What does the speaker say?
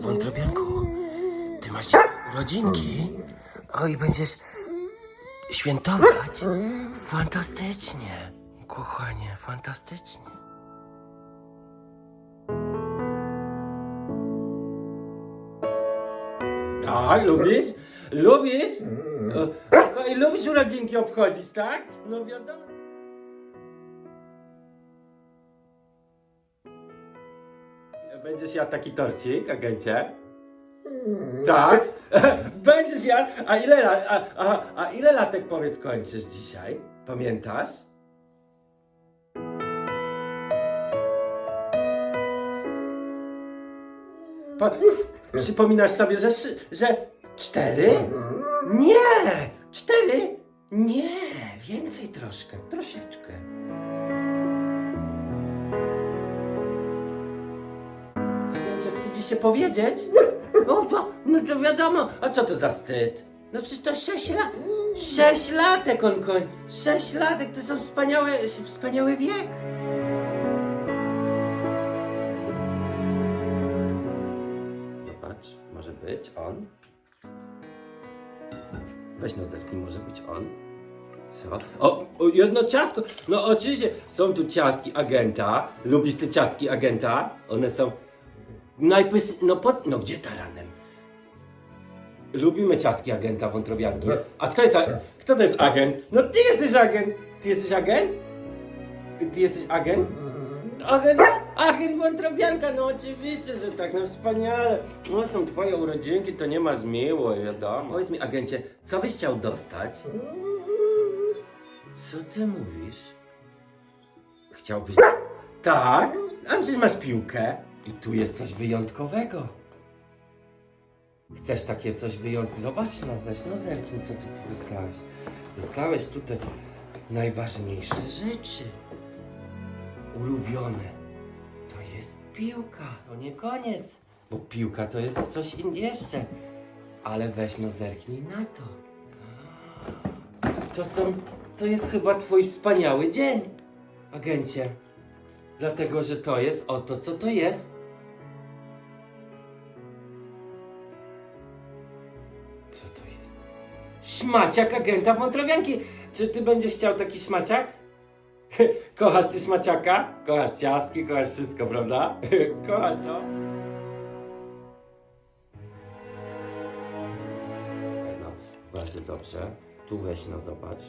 Wątrobianku, ty masz rodzinki? I będziesz świętować? Fantastycznie, kochanie, fantastycznie. Tak, lubisz? Lubisz? O, I lubisz urodzinki obchodzić, tak? No wiadomo. Będziesz jadł taki torcik, agencie? Tak? Będziesz jadł? A ile, a, a, a ile latek powiedz kończysz dzisiaj? Pamiętasz? Pa, przypominasz sobie, że, szy- że cztery? Nie! Cztery? Nie! Więcej troszkę, troszeczkę. Się powiedzieć? No, bo, no to wiadomo, a co to za wstyd? No przecież to sześć lat, sześć latek on koń, sześć latek, to są wspaniałe, wspaniały wiek. Zobacz, może być on. Weź no zerknij, może być on. Co? O, o, jedno ciastko! No oczywiście, są tu ciastki agenta. Lubisz te ciastki agenta? One są najpysz... No, pod... no gdzie taranem? Lubimy ciastki agenta wątrobianki. A kto jest, a... kto to jest agent? No ty jesteś agent! Ty jesteś agent? Ty, ty jesteś agent? Agent, agent wątrobianka, no oczywiście, że tak, no wspaniale. No są twoje urodzinki, to nie ma zmiło, wiadomo. Powiedz mi, agencie, co byś chciał dostać? Co ty mówisz? Chciałbyś... Tak? A przecież masz piłkę. I tu jest coś wyjątkowego. Chcesz takie coś wyjątkowego? Zobacz, no weź, no zerknij, co ty tu dostałeś. Dostałeś tutaj najważniejsze rzeczy. Ulubione. To jest piłka. To nie koniec. Bo piłka to jest coś in jeszcze. Ale weź, no zerknij na to. To są. To jest chyba twój wspaniały dzień, agencie. Dlatego, że to jest oto, co to jest. Co to jest? Szmaciak agenta wątrobianki. Czy ty będziesz chciał taki szmaciak? Kochasz ty szmaciaka? Kochasz ciastki, kochasz wszystko, prawda? Kochasz to? No, bardzo dobrze. Tu weź, no zobacz.